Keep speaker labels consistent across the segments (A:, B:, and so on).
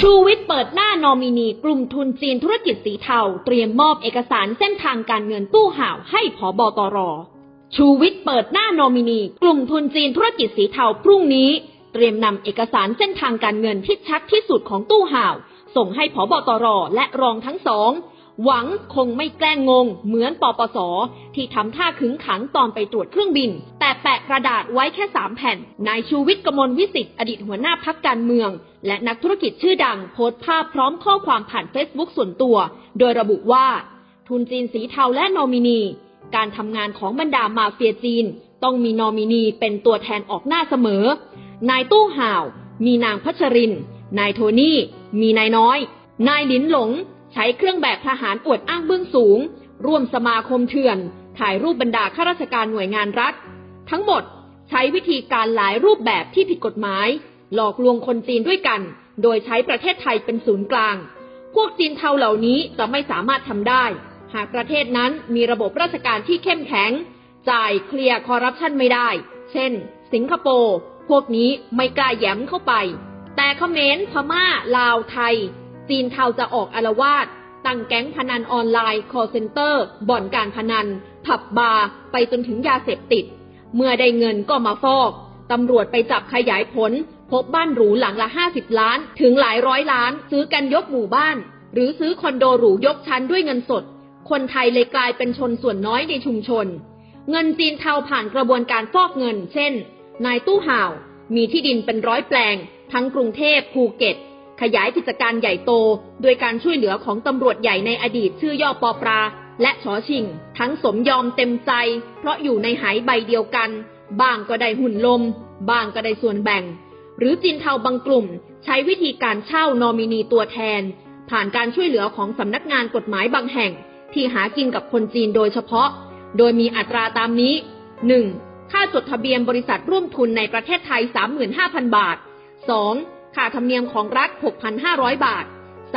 A: ชูวิทย์เปิดหน้านอมินีกลุ่มทุนจีนธุรกิจสีเทา เตรียมมอบเอกสารเส้นทางการเงินตู้ห่าวให้ผอบอตร ชูวิทย์เปิดหน้านอมินี กลุ่มทุนจีนธุรกิจสีเทาพรุ่งนี้ เตรียมนำเอกสารเส้นทางการเงินที่ชัดที่สุดของตู้ห่าว ส่งให้ผอบอตรและรองทั้งสอง หวังคงไม่แกล้งงง เหมือนปปสที่ทำท่าขึงขังตอนไปตรวจเครื่องบิน แต่แปะกระดาษไว้แค่สามแผ่น นายชูวิทย์กมลวิสิทธิ์อดีตหัวหน้าพักการเมือง และนักธุรกิจชื่อดังโพสต์ภาพพร้อมข้อความผ่านเฟซบุ๊กส่วนตัว โดยระบุว่า ทุนจีนสีเทาและนอมินี การทำงานของบรรดามาเฟียจีน ต้องมีนอมินีเป็นตัวแทนออกหน้าเสมอ นายตู้ห่าว มีนางพัชริน นายโทนี่ มีนายน้อย นายหลินหลง ใช้เครื่องแบบทหารอวดอ้างเบื้องสูง ร่วมสมาคมเถื่อน ถ่ายรูปบรรดาข้าราชการหน่วยงานรัฐ ทั้งหมดใช้วิธีการหลายรูปแบบที่ผิดกฎหมาย หลอกลวงคนจีนด้วยกัน โดยใช้ประเทศไทยเป็นศูนย์กลาง พวกจีนเทาเหล่านี้จะไม่สามารถทำได้ หากประเทศนั้นมีระบบราชการที่เข้มแข็ง จ่ายเคลียร์คอร์รัปชันไม่ได้ เช่น สิงคโปร์พวกนี้ไม่กล้าแย้มเข้าไป แต่เขมรพม่า ลาวไทย จีนเทาจะออกอารวาสตั้งแก๊งพนันออนไลน์ call center บ่อนการพนัน ผับบาร์ ไปจนถึงยาเสพติด เมื่อได้เงินก็มาฟอก ตำรวจไปจับขยายผล พบบ้านหรูหลังละ 50 ล้าน ถึงหลายร้อยล้าน ซื้อกันยกหมู่บ้าน หรือซื้อคอนโดหรูยกชั้นด้วยเงินสด คนไทยเลยกลายเป็นชนส่วนน้อยในชุมชน เงินจีนเทาผ่านกระบวนการฟอกเงิน เช่น นายตู้ห่าว มีที่ดินเป็นร้อยแปลง ทั้งกรุงเทพภูเก็ต ขยายกิจการใหญ่โต โดยการช่วยเหลือของตำรวจใหญ่ในอดีตชื่อย่อปอปรา และชอชิง ทั้งสมยอมเต็มใจ เพราะอยู่ในหายใบเดียวกัน บ้างก็ได้หุ่นลม บ้างก็ได้ส่วนแบ่ง หรือจีนเทาบางกลุ่ม ใช้วิธีการเช่านอมินีตัวแทน ผ่านการช่วยเหลือของสำนักงานกฎหมายบางแห่ง ที่หากินกับคนจีนโดยเฉพาะ โดยมีอัตราตามนี้ 1. ค่าจดทะเบียนบริษัทร่วมทุนในประเทศไทย 35,000 บาท 2. ค่าธรรมเนียมของรัฐ 6,500 บาท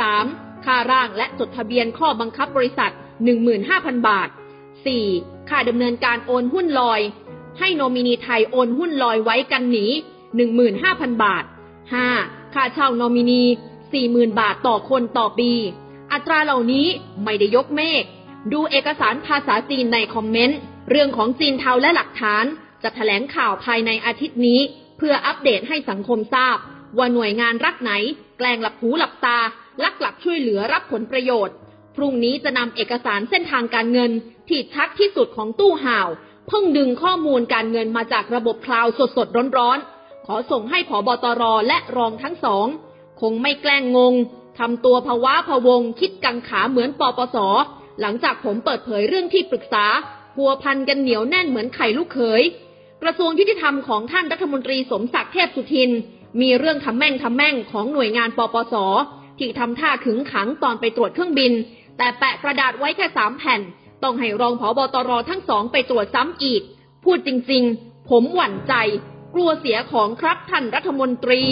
A: 3. ค่าร่างและจดทะเบียนข้อบังคับบริษัท 15,000 บาท 4. ค่าดำเนินการโอนหุ้นลอย ให้โนมินีไทยโอนหุ้นลอยไว้กันหนี 15,000 บาท 5. ค่าเช่าโนมินี 40,000 บาทต่อคนต่อปี อัตราเหล่านี้ไม่ได้ยกเมฆ ดูเอกสารภาษาจีนในคอมเมนต์ เรื่องของจีนเทาและหลักฐานจะแถลงข่าวภายในอาทิตย์นี้ เพื่ออัปเดตให้สังคมทราบ ว่าหน่วยงานรัฐไหน แกล้งหลับหูหลับตา ลักหลับช่วยเหลือรับผลประโยชน์ พรุ่งนี้จะนำเอกสารเส้นทางการเงิน ที่ชัดที่สุดของตู้ห่าวเพิ่งดึงข้อมูลการเงินมาจากระบบคลาวด์สดๆร้อนๆ ขอส่งให้ผอบตรและรองทั้งสอง คงไม่แกล้งงงทำตัวภาวะพะวง คิดกังขาเหมือนปปส หลังจากผมเปิดเผยเรื่องที่ปรึกษาพัวพันกันเหนียวแน่นเหมือนไข่ลูกเขย กระทรวงยุติธรรมของท่านรัฐมนตรีสมศักดิ์เทพสุทิน มีเรื่องทำแม่งทำแม่งของหน่วยงานปปส ที่ทำท่าขึงขังตอนไปตรวจเครื่องบิน แต่แปะกระดาษไว้แค่สามแผ่น ต้องให้รองผอบตรทั้งสองไปตรวจซ้ำอีก พูดจริงๆ ผมหวั่นใจ กลัวเสียของครับท่านรัฐมนตรี